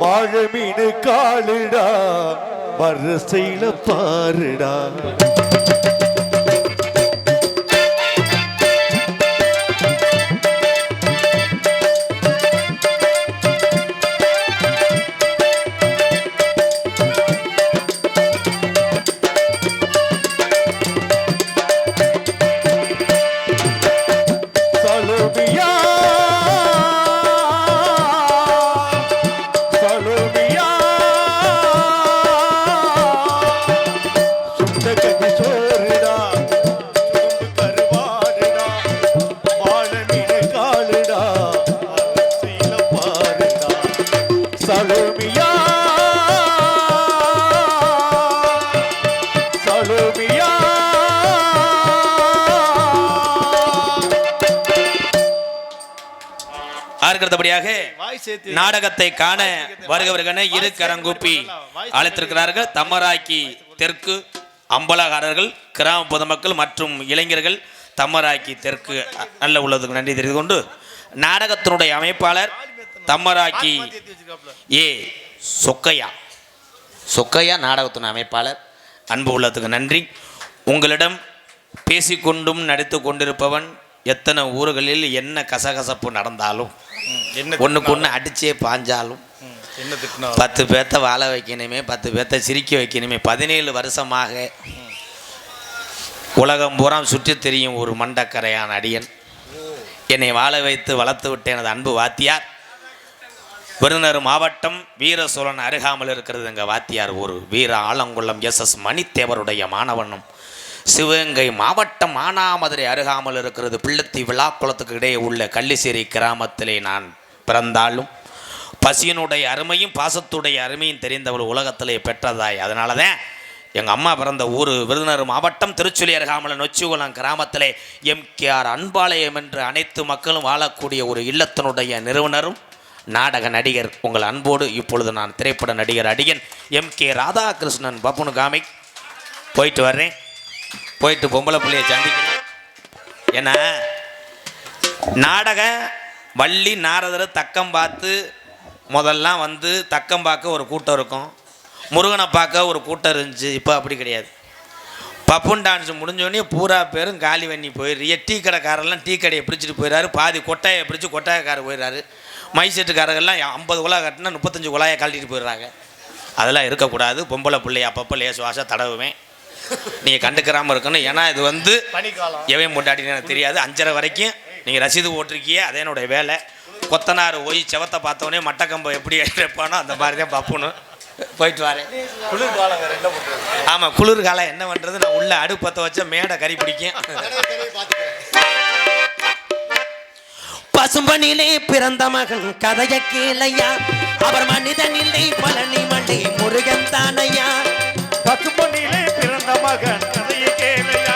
வாழை மீன் காலுடா வரிசையில பாருடா. சேர்த்து நாடகத்தை காண வருகிறவர்கள் இரு கரங்கூப்பி அழைத்திருக்கிறார்கள். தம்மராக்கி தெற்கு அம்பலகாரர்கள் கிராம பொதுமக்கள் மற்றும் இளைஞர்கள். தம்மராக்கி தெற்கு நல்ல உள்ளதுக்கு நன்றி தெரிந்து கொண்டு நாடகத்தினுடைய அமைப்பாளர் தம்மராக்கி ஏ. சொக்கையா. சொக்கையா நாடகத்தின் அமைப்பாளர். அன்பு உள்ளத்துக்கு நன்றி. உங்களிடம் பேசிக்கொண்டும் நடித்து கொண்டிருப்பவன் எத்தனை ஊர்களில் என்ன கசகசப்பு நடந்தாலும் என்ன ஒன்றுக்கு ஒன்று அடிச்சே பாஞ்சாலும் பத்து பேர்த்த வாழ வைக்கணுமே பத்து பேர்த்த சிரிக்க வைக்கணுமே பதினேழு வருஷமாக உலகம் பூரா சுற்றித் தெரியும் ஒரு மண்டக்கரையான அடியன். என்னை வாழ வைத்து வளர்த்து விட்ட எனது அன்பு வாத்தியார். விருதுநகர் மாவட்டம் வீர சோழன் அருகாமல் இருக்கிறது எங்கள் வாத்தியார் ஒரு வீர ஆலங்குளம் எஸ் எஸ் மணித்தேவருடைய மாணவனும். சிவகங்கை மாவட்டம் மானாமதுரை அருகாமல் இருக்கிறது பிள்ளத்தி விழாக்குளத்துக்கு இடையே உள்ள கள்ளிசேரி கிராமத்திலே நான் பிறந்தாலும் பசியினுடைய அருமையும் பாசத்துடைய அருமையும் தெரிந்தவள் உலகத்திலே பெற்றதாய். அதனால தான் எங்கள் அம்மா பிறந்த ஊர் விருதுநகர் மாவட்டம் திருச்சுழி அருகாமல் நொச்சிகுளம் கிராமத்திலே எம்கேஆர் அன்பாலயம் என்று அனைத்து மக்களும் வாழக்கூடிய ஒரு இல்லத்தினுடைய நிறுவனரும் நாடக நடிகர். உங்கள் அன்போடு இப்பொழுது நான் திரைப்பட நடிகர் அடியன் எம் கே ராதாகிருஷ்ணன் பப்புனு காமிக் போயிட்டு வர்றேன். போயிட்டு பொம்பளை பிள்ளைய சந்திக்கணும். ஏன்னா நாடக வள்ளி நாரதர் தக்கம் பார்த்து முதல்லாம் வந்து தக்கம் பார்க்க ஒரு கூட்டம் இருக்கும். முருகனை பார்க்க ஒரு கூட்டம் இருந்துச்சு. இப்போ அப்படி கிடையாது. பப்புன் டான்ஸ் முடிஞ்சோடனே பூரா பேரும் காலி வண்ணி போயிடுறிய டீ கடைக்காரெல்லாம் டீ கடையை பிடிச்சிட்டு போயிடுறாரு. பாதி கொட்டாயை பிடிச்சி கொட்டாயக்காரர் போயிடுறாரு. மைசெட்டுக்காரர்கள்லாம் ஐம்பது குழா கட்டினா முப்பத்தஞ்சு குழாயை கழட்டிட்டு போயிடுறாங்க. அதெல்லாம் இருக்கக்கூடாது. பொம்பளை பிள்ளைய அப்பப்போ லேசு தடவுவேன். நீங்கள் கண்டுக்கிறாமல் இருக்கணும். ஏன்னா இது வந்து எவன் முட்டாட்டின்னு எனக்கு தெரியாது. அஞ்சரை வரைக்கும் நீங்கள் ரசீது போட்டிருக்கிய அதே என்னுடைய வேலை. கொத்தனார் ஓய் செவத்தை பார்த்தோன்னே மட்டக்கம்பை எப்படி எடுப்பானோ அந்த மாதிரி தான் பப்புணும் போயிட்டு வரேன். குளிர்காலம் வேற என்ன ஆமாம் குளிர்காலம் என்ன பண்ணுறது நான் உள்ள அடுப்பத்தை வச்ச மேடை கறி பிடிக்கும். பசும்பனிலே பிறந்த மகன் கதைய கேளையா. அவர் மனிதனில்லை பழனி மண்டை முருகன் தானையா. பசும்பொன்னிலே பிறந்த மகன் கதையை கேளையா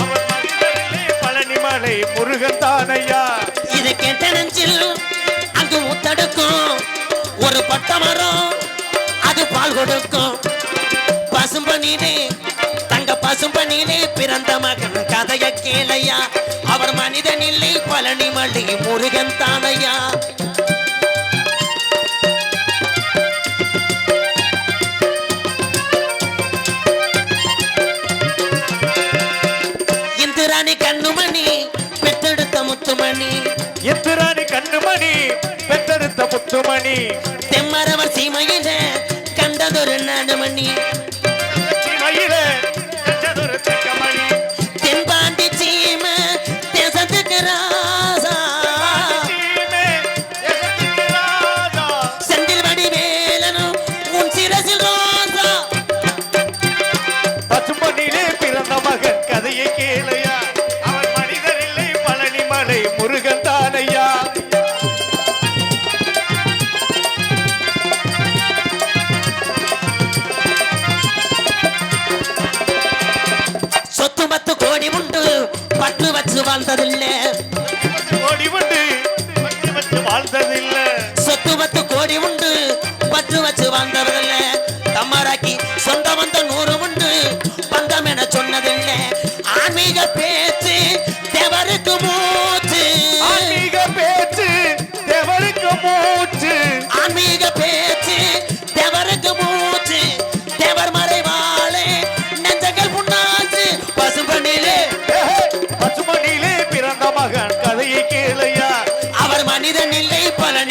அவன் மனிதனிலே பழனிமலை முருகன் தானையா. இது கேட்ட நெஞ்சில் அங்கு முத்தடுக்கும் ஒரு பட்ட மரம் அது பால் கொடுக்கும். பசும்பனிலே தங்க பசும்பனிலே பிறந்த மகன் கதைய கேளையா. அவர் மனிதனில்லை பழனி மண்டை முருகன் தானையா. கண்ணுமணி எத்திராணி கண்ணுமணி பெற்றெடுத்த முத்துமணி. தெம்மரவர் சீமையில கண்டதொரு நாடுமணி வாழ்ந்ததில்லை. ஓடி வந்து வச்சு வச்சு வாழ்ந்ததில்ல. சொத்து பத்து கோடி உண்டு பற்று வச்சு வாழ்ந்தவரல்ல தம்மாராக்கி சொந்த வந்த நூறு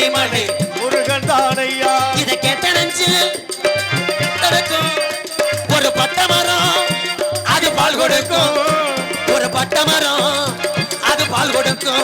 பழனிமலை முருகன் தானையா. இதை கேட்ட நெஞ்சு நடக்கும். ஒரு பட்ட மரம் அது பால் கொடுக்கும். ஒரு பட்ட மரம் அது பால் கொடுக்கும்.